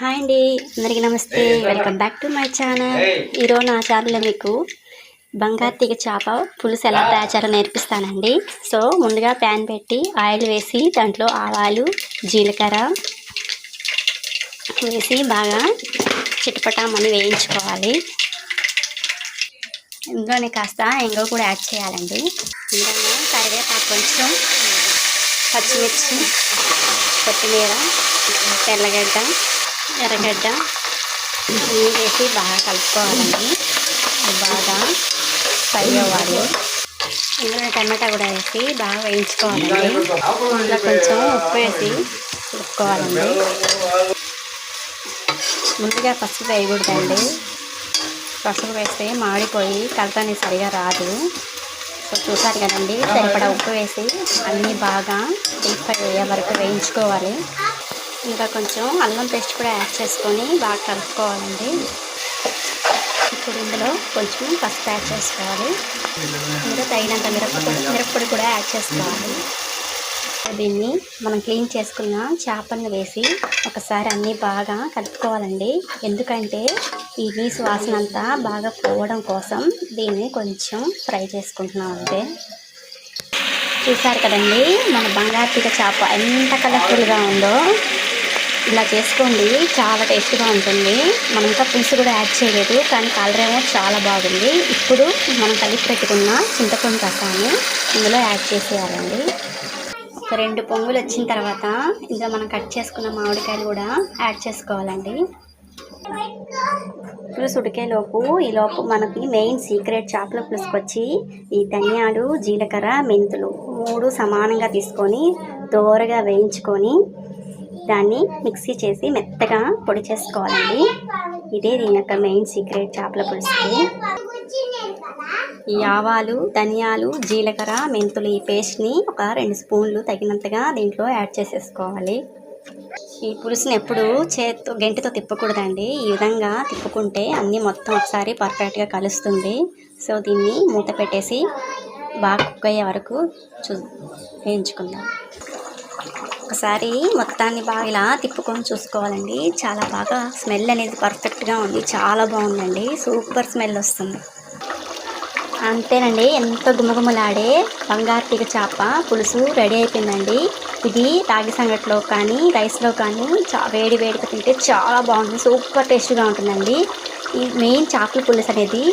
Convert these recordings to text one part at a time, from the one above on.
Hi అండి. అందరికీ నమస్తే. Welcome back to my channel. ఈరోజు నా ఛానల్లో మీకు బంగారు తీగ చేప పులుసు ఎలా తయారు చేయాలో నేర్పిస్తానండి. సో ముందుగా ప్యాన్ పెట్టి ఆయిల్ వేసి దాంట్లో ఆవాలు జీలకర్ర వేసి బాగా చిటపటామని వేయించుకోవాలి. ఇందులోనే కాస్త ఎంగ కూడా యాడ్ చేయాలండి. ఇందులో కరివేపాకు కొంచెం పచ్చిమిర్చి కొత్తిమీర తెల్లగడ్డ ఎర్రగడ్డ వేసి బాగా కలుపుకోవాలండి. బాగా ఫ్రై అవ్వాలి. ఇందులో టమాటా కూడా వేసి బాగా వేయించుకోవాలండి. ఇందులో కొంచెం ఉప్పు వేసి కలుపుకోవాలండి. ముందుగా పసుపు వేయకూడదండి. పసుపు వేస్తే మాడిపోయి కలతని సరిగా రాదు. సో చూసారు కదండి సరిపడా ఉప్పు వేసి అన్నీ బాగా డీప్ ఫ్రై అయ్యే వరకు వేయించుకోవాలి. ఇంకా కొంచెం అల్లం పేస్ట్ కూడా యాడ్ చేసుకొని బాగా కలుపుకోవాలండి. ఇప్పుడు ఇందులో కొంచెం పసుపు యాడ్ చేసుకోవాలి. ఇందులో తగినంత మిరప్పొడి మిరప్పొడి కూడా యాడ్ చేసుకోవాలి. దీన్ని మనం క్లీన్ చేసుకున్న చేపలను వేసి ఒకసారి అన్నీ బాగా కలుపుకోవాలండి. ఎందుకంటే ఈ నీసు వాసన అంతా బాగా పోవడం కోసం దీన్ని కొంచెం ఫ్రై చేసుకుంటున్నాం అంతే. చూసారు కదండి మన బంగారు తీగ చేప ఎంత కలర్ఫుల్గా ఉందో. ఇలా చేసుకోండి. చాలా టేస్ట్గా ఉంటుంది. మనం ఇంకా పులుసు కూడా యాడ్ చేయలేదు. కానీ కలర్ ఏమో చాలా బాగుంది. ఇప్పుడు మనం కలిపి పెట్టుకున్న చింతపండు రసాన్ని ఇందులో యాడ్ చేసేయాలండి. ఒక రెండు పొంగులు వచ్చిన తర్వాత ఇందులో మనం కట్ చేసుకున్న మామిడికాయలు కూడా యాడ్ చేసుకోవాలండి. పులుసు ఉడికేలోపు ఈలోపు మనకి మెయిన్ సీక్రెట్ చేపల పులుసుకొచ్చి ఈ ధనియాలు జీలకర్ర మెంతులు మూడు సమానంగా తీసుకొని దోరగా వేయించుకొని దాన్ని మిక్సీ చేసి మెత్తగా పొడి చేసుకోవాలండి. ఇదే దీని యొక్క మెయిన్ సీక్రెట్ చేపల పులుసుకి. ఈ ఆవాలు ధనియాలు జీలకర్ర మెంతులు ఈ పేస్ట్ని ఒక రెండు స్పూన్లు తగినంతగా దీంట్లో యాడ్ చేసేసుకోవాలి. ఈ పులుసుని ఎప్పుడు చేత్తో గంటితో తిప్పకూడదండి. ఈ విధంగా తిప్పుకుంటే అన్నీ మొత్తం ఒకసారి పర్ఫెక్ట్గా కలుస్తుంది. సో దీన్ని మూత పెట్టేసి బాగా కుక్ అయ్యే వరకు చూ వేయించుకుందాం. ఒకసారి మొత్తాన్ని బాగా ఇలా తిప్పుకొని చూసుకోవాలండి. చాలా బాగా స్మెల్ అనేది పర్ఫెక్ట్గా ఉంది. చాలా బాగుందండి. సూపర్ స్మెల్ వస్తుంది. అంతేనండి. ఎంత గుమగుమలాడే బంగారు తీగ చేప. పులుసు రెడీ అయిపోయిందండి. ఇది రాగి సంగట్లో కానీ రైస్లో కానీ చా వేడి వేడిగా తింటే చాలా బాగుంటుంది. సూపర్ టేస్ట్గా ఉంటుందండి. ఈ మెయిన్ చేపల పులుసు అనేది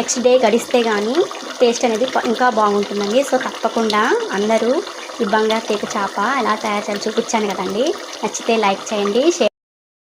నెక్స్ట్ డే గడిస్తే కానీ టేస్ట్ అనేది ఇంకా బాగుంటుందండి. సో తప్పకుండా అందరూ ఈ బంగారు తీగ చేప ఎలా తయారు చేయాలి చూపించాను కదండి. నచ్చితే లైక్ చేయండి షేర్